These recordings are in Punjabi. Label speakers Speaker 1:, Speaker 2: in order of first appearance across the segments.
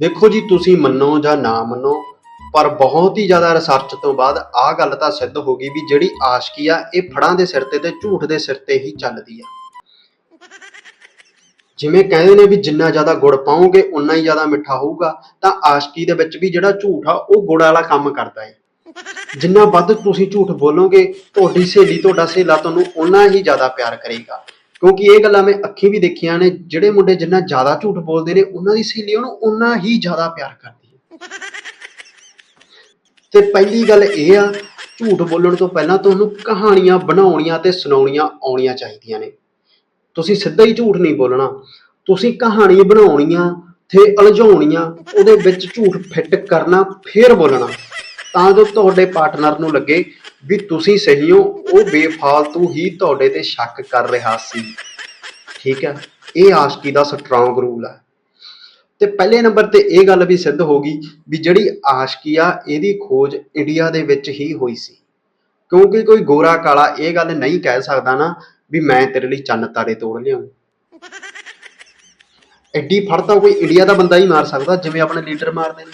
Speaker 1: ਦੇਖੋ ਜੀ, ਤੁਸੀਂ ਮੰਨੋ ਜਾਂ ਨਾ ਮੰਨੋ, ਪਰ ਬਹੁਤ ਹੀ ਜ਼ਿਆਦਾ ਰਿਸਰਚ ਤੋਂ ਬਾਅਦ ਆਹ ਗੱਲ ਤਾਂ ਸਿੱਧ ਹੋ ਗਈ ਵੀ ਜਿਹੜੀ ਆਸ਼ਕੀ ਆ, ਇਹ ਫੜਾਂ ਦੇ ਸਿਰ ਤੇ ਤੇ ਝੂਠ ਦੇ ਸਿਰ ਤੇ ਹੀ ਚੱਲਦੀ ਆ। ਜਿਵੇਂ ਕਹਿੰਦੇ ਨੇ ਵੀ ਜਿੰਨਾ ਜ਼ਿਆਦਾ ਗੁੜ ਪਾਓਗੇ ਉਨਾ ਹੀ ਜ਼ਿਆਦਾ ਮਿੱਠਾ ਹੋਊਗਾ, ਤਾਂ ਆਸ਼ਕੀ ਦੇ ਵਿੱਚ ਵੀ ਜਿਹੜਾ ਝੂਠ ਆ, ਉਹ ਗੁੜ ਵਾਲਾ ਕੰਮ ਕਰਦਾ ਹੈ ਜਿੰਨਾ ਵੱਧ ਤੁਸੀਂ ਝੂਠ ਬੋਲੋਗੇ, ਤੁਹਾਡੀ ਸਹੇਲੀ, ਤੁਹਾਡਾ ਸਹੇਲਾ ਤੁਹਾਨੂੰ ਉਨਾ ਹੀ ਜ਼ਿਆਦਾ ਪਿਆਰ ਕਰੇਗਾ। ਕਿਉਂਕਿ ਇਹ ਗੱਲਾਂ ਮੈਂ ਅੱਖੀਂ ਵੀ ਦੇਖੀਆਂ ਨੇ, ਜਿਹੜੇ ਮੁੰਡੇ ਜਿੰਨਾ ਜ਼ਿਆਦਾ ਝੂਠ ਬੋਲਦੇ ਨੇ, ਉਹਨਾਂ ਦੀ ਸਹੇਲੀ ਉਹਨੂੰ ਉਨਾ ਹੀ ਜ਼ਿਆਦਾ ਪਿਆਰ ਕਰਦੀ ਹੈ। ਤੇ ਪਹਿਲੀ ਗੱਲ ਇਹ ਆ, ਝੂਠ ਬੋਲਣ ਤੋਂ ਪਹਿਲਾਂ ਤੁਹਾਨੂੰ ਕਹਾਣੀਆਂ ਬਣਾਉਣੀਆਂ ਤੇ ਸੁਣਾਉਣੀਆਂ ਆਉਣੀਆਂ ਚਾਹੀਦੀਆਂ ਨੇ। ਤੁਸੀਂ ਸਿੱਧਾ ਹੀ ਝੂਠ ਨਹੀਂ ਬੋਲਣਾ। ਤੁਸੀਂ ਕਹਾਣੀ ਬਣਾਉਣੀਆਂ ਤੇ ਅਲਝਾਉਣੀਆਂ, ਉਹਦੇ ਵਿੱਚ ਝੂਠ ਫਿੱਟ ਕਰਨਾ, ਫੇਰ ਬੋਲਣਾ। ਤਾਂ ਜੋ ਤੁਹਾਡੇ ਪਾਰਟਨਰ ਨੂੰ ਲੱਗੇ ਵੀ ਤੁਸੀਂ ਸਹੀ ਹੋ, ਉਹ ਬੇਫਾਲਤੂ ਹੀ ਤੁਹਾਡੇ ਤੇ ਸ਼ੱਕ ਕਰ ਰਿਹਾ ਸੀ। ਠੀਕ ਹੈ, ਇਹ ਆਸ਼ਕੀ ਦਾ ਸਟਰੋਂਗ ਰੂਲ ਹੈ। ਤੇ ਪਹਿਲੇ ਨੰਬਰ ਤੇ ਇਹ ਗੱਲ ਵੀ ਸਿੱਧ ਹੋ ਗਈ ਵੀ ਜਿਹੜੀ ਆਸ਼ਕੀ ਆ, ਇਹਦੀ ਖੋਜ ਇੰਡੀਆ ਦੇ ਵਿੱਚ ਹੀ ਹੋਈ ਸੀ। ਕਿਉਂਕਿ ਕੋਈ ਗੋਰਾ ਕਾਲਾ ਇਹ ਗੱਲ ਨਹੀਂ ਕਹਿ ਸਕਦਾ ਨਾ ਵੀ ਮੈਂ ਤੇਰੇ ਲਈ ਚੰਨ ਤਾਰੇ ਤੋੜ ਲਿਆਉਂ ਐਡੀ ਫੜ ਤਾਂ ਕੋਈ ਇੰਡੀਆ ਦਾ ਬੰਦਾ ਹੀ ਮਾਰ ਸਕਦਾ, ਜਿਵੇਂ ਆਪਣੇ ਲੀਡਰ ਮਾਰਦੇ ਨੇ।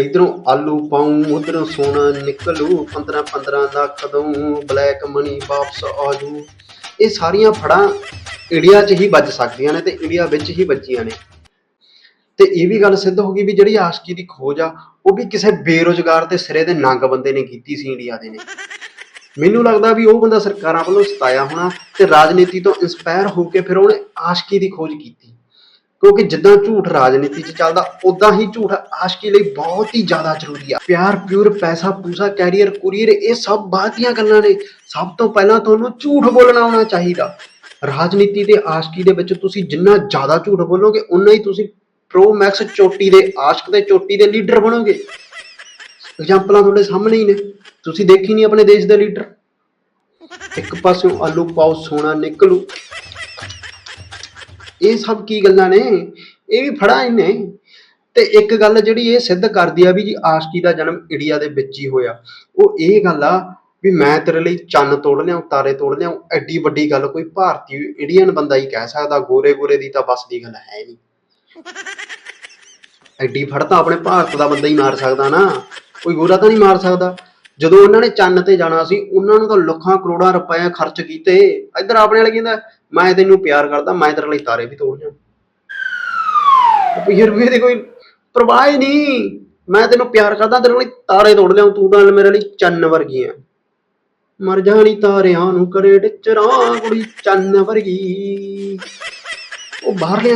Speaker 1: ਇਧਰੋਂ ਆਲੂ ਪਾਉਂ, ਉਧਰੋਂ ਸੋਨਾ ਨਿਕਲੂ 15 15 ਦਾ ਕਦੋਂ ਬਲੈਕ ਮਨੀ ਵਾਪਸ ਆਜੂ। ਇਹ ਸਾਰੀਆਂ ਫੜਾਂ ਇੰਡੀਆ 'ਚ ਹੀ ਵੱਜ ਸਕਦੀਆਂ ਨੇ ਤੇ ਇੰਡੀਆ ਵਿੱਚ ਹੀ ਵੱਜੀਆਂ ਨੇ। ਤੇ ਇਹ ਵੀ ਗੱਲ ਸਿੱਧ ਹੋ ਗਈ ਵੀ ਜਿਹੜੀ ਆਸ਼ਕੀ ਦੀ ਖੋਜ ਆ, ਉਹ ਵੀ ਕਿਸੇ ਬੇਰੋਜ਼ਗਾਰ ਤੇ ਸਿਰੇ ਦੇ ਨੰਗ ਬੰਦੇ ਨੇ ਕੀਤੀ ਸੀ ਇੰਡੀਆ ਦੇ ਨੇ। ਮੈਨੂੰ ਲੱਗਦਾ ਵੀ ਉਹ ਬੰਦਾ ਸਰਕਾਰਾਂ ਵੱਲੋਂ ਸਤਾਇਆ ਹੋਣਾ ਤੇ ਰਾਜਨੀਤੀ ਤੋਂ ਇਨਸਪਾਇਰ ਹੋ ਕੇ ਫਿਰ ਉਹਨੇ ਆਸ਼ਕੀ ਦੀ ਖੋਜ ਕੀਤੀ। ਕਿਉਂਕਿ ਜਿੱਦਾਂ ਝੂਠ ਰਾਜਨੀਤੀ 'ਚ ਚੱਲਦਾ ਉਦਾਂ ਹੀ ਝੂਠ ਆਸ਼ਕੀ ਲਈ ਬਹੁਤ ਹੀ ਜ਼ਿਆਦਾ ਜ਼ਰੂਰੀ ਆ। ਪਿਆਰ ਪਿਓਰ ਪੈਸਾ, ਪੂਸਾ, ਕੈਰੀਅਰ, ਕੁਰੀਅਰ, ਇਹ ਸਭ ਬਾਅਦ ਦੀਆਂ ਗੱਲਾਂ ਨੇ। ਸਭ ਤੋਂ ਪਹਿਲਾਂ ਤੁਹਾਨੂੰ ਝੂਠ ਬੋਲਣਾ ਆਉਣਾ ਚਾਹੀਦਾ। ਰਾਜਨੀਤੀ ਤੇ ਆਸ਼ਕੀ ਦੇ ਵਿੱਚ ਤੁਸੀਂ ਜਿੰਨਾ ਜ਼ਿਆਦਾ ਝੂਠ ਬੋਲੋਗੇ ਉਨਾ ਹੀ ਤੁਸੀਂ ਪ੍ਰੋ ਮੈਕਸ ਚੋਟੀ ਦੇ, ਆਸ਼ਕ ਤੇ ਚੋਟੀ ਦੇ ਲੀਡਰ ਬਣੋਗੇ। ਐਗਜ਼ਾਮਪਲਾਂ ਤੁਹਾਡੇ ਸਾਹਮਣੇ ਹੀ ਨੇ। ਤੁਸੀਂ ਦੇਖੀ ਨਹੀਂ ਆਪਣੇ ਦੇਸ਼ ਦੇ ਲੀਡਰ? ਇੱਕ ਪਾਸਿਓਂ ਆਲੂ ਪਾਓ, ਸੋਨਾ ਨਿਕਲੂ। ਇਹ ਸਭ ਕੀ ਗੱਲਾਂ ਨੇ? ਇਹ ਵੀ ਫੜਾ ਇਹਨੇ। ਤੇ ਇੱਕ ਗੱਲ ਜਿਹੜੀ ਇਹ ਸਿੱਧ ਕਰਦੀ ਆ ਵੀ ਜੀ ਆਸ਼ਕੀ ਦਾ ਜਨਮ ਇੰਡੀਆ ਦੇ ਵਿੱਚ ਹੀ ਹੋਇਆ। ਉਹ ਇਹ ਗੱਲ ਆ ਵੀ ਮੈਂ ਤੇਰੇ ਲਈ ਚੰਨ ਤੋੜ ਲਿਆਉਂ ਤਾਰੇ ਤੋੜ ਲਿਆਉਂ ਐਡੀ ਵੱਡੀ ਗੱਲ ਕੋਈ ਭਾਰਤੀ ਇੰਡੀਅਨ ਬੰਦਾ ਹੀ ਕਹਿ ਸਕਦਾ ਗੋਰੇ ਗੋਰੇ ਦੀ ਤਾਂ ਬਸ ਦੀ ਗੱਲ ਹੈ ਨਹੀਂ। ਐਡੀ ਫੜ ਤਾਂ ਆਪਣੇ ਭਾਰਤ ਦਾ ਬੰਦਾ ਹੀ ਮਾਰ ਸਕਦਾ ਨਾ। ਕੋਈ ਗੋਰਾ ਤਾਂ ਨਹੀਂ ਮਾਰ ਸਕਦਾ। ਜਦੋਂ ਉਹਨਾਂ ਨੇ ਚੰਨ ਤੇ ਜਾਣਾ ਸੀ, ਉਹਨਾਂ ਨੂੰ ਤਾਂ ਲੱਖਾਂ ਕਰੋੜਾਂ ਰੁਪਏ ਖਰਚ ਕੀਤੇ। ਇੱਧਰ ਆਪਣੇ ਵਾਲੇ ਕਹਿੰਦਾ, ਮੈਂ ਤੈਨੂੰ ਪਿਆਰ ਕਰਦਾ, ਮੈਂ ਤੇਰੇ ਲਈ ਤਾਰੇ ਵੀ ਤੋੜ ਜਾਂ ਰੁਪਈਏ ਰੁਪਈਏ ਕੋਈ ਪਰਵਾਹ ਹੀ ਨਹੀਂ। ਮੈਂ ਤੈਨੂੰ ਪਿਆਰ ਕਰਦਾ, ਤੇਰੇ ਲਈ ਤਾਰੇ ਤੋੜ ਲਿਆ ਤੂੰ ਤਾਂ ਮੇਰੇ ਲਈ ਚੰਨ ਵਰਗੀ ਆ ਮਰ ਜਾਣੀ ਤਾਰਿਆਂ ਨੂੰ ਕਰੇ ਟਿਚਰਾਂ ਕੁੜੀ, ਚੰਨ ਵਰਗੀ। ਉਹ ਬਾਹਰਲੇ